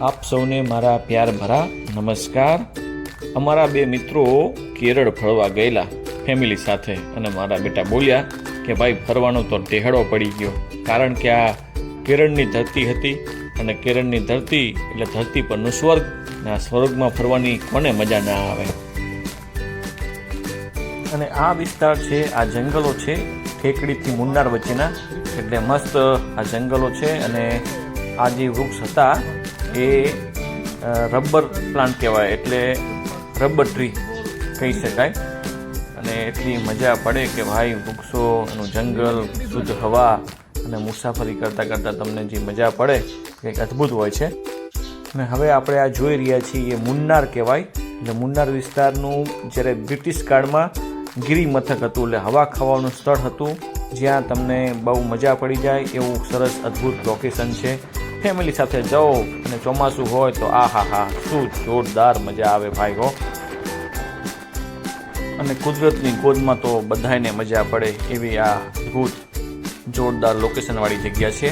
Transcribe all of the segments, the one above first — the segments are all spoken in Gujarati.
આપ સૌને મારા પ્યાર ભરા નમસ્કાર. અમારા બે મિત્રો કેરળ ફરવા ગયેલા ફેમિલી સાથે અને મારા બેટા બોલ્યા કે ભાઈ, ફરવાનો તો ટેહડો પડી ગયો. કારણ કે આ કેરળની ધરતી હતી અને કેરળની ધરતી એટલે ધરતી પરનું સ્વર્ગ અને આ સ્વર્ગમાં ફરવાની કોને મજા ના આવે? અને આ વિસ્તાર છે, આ જંગલો છે, ઠેકડીથી મુન્નાર વચ્ચેના. એટલે મસ્ત આ જંગલો છે અને આ જે વૃક્ષ હતા એ રબર પ્લાન્ટ કહેવાય, એટલે રબર ટ્રી કહી શકાય. અને એટલી મજા પડે કે ભાઈ વૃક્ષો એનું જંગલ, શુદ્ધ હવા અને મુસાફરી કરતાં કરતાં તમને જે મજા પડે, કંઈક અદ્ભુત હોય છે. અને હવે આપણે આ જોઈ રહ્યા છીએ, એ મુન્નાર કહેવાય. એટલે મુન્નાર વિસ્તારનું જ્યારે બ્રિટિશ કાળમાં ગીરી મથક હતું, એટલે હવા ખાવાનું સ્થળ હતું, જ્યાં તમને બહુ મજા પડી જાય, એવું સરસ અદ્ભુત લોકેશન છે. ફેમિલી સાથે જાઓ અને ચોમાસું હોય તો આ હા હા, શું જોરદાર મજા આવે ભાઈ હો. અને કુદરતની ગોદમાં તો બધાયને મજા પડે એવી આ અદ્ભુત, જોરદાર લોકેશનવાળી જગ્યા છે.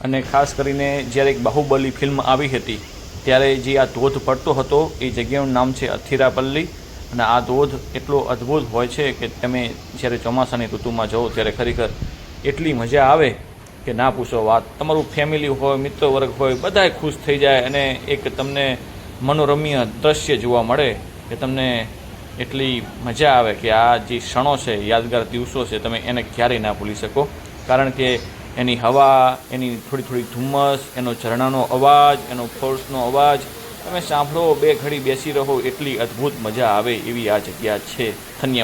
અને ખાસ કરીને જ્યારે એક બાહુબલી ફિલ્મ આવી હતી, ત્યારે જે આ ધોધ પડતો હતો, એ જગ્યાનું નામ છે અથિરાપલ્લી. અને આ ધોધ એટલો અદ્ભુત હોય છે કે તમે જ્યારે ચોમાસાની ઋતુમાં જાઓ ત્યારે ખરેખર એટલી મજા આવે કે ના પૂછો વાત. તમારું ફેમિલી હોય, મિત્ર વર્ગ હોય, બધાય ખુશ થઈ જાય અને એક તમને મનોરમ્ય દ્રશ્ય જોવા મળે કે તમને એટલી મજા આવે કે આ જે ક્ષણો છે, યાદગાર દિવસો છે, તમે એને ક્યારેય ના ભૂલી શકો. કારણ કે એની હવા, એની થોડી થોડી ધુમ્મસ, એનો ઝરણાનો અવાજ, એનો ફોર્સનો અવાજ, તમે સાંભળો, બે ઘડી બેસી રહો, એટલી અદ્ભુત મજા આવે એવી આ જગ્યા છે. ધન્યવાદ.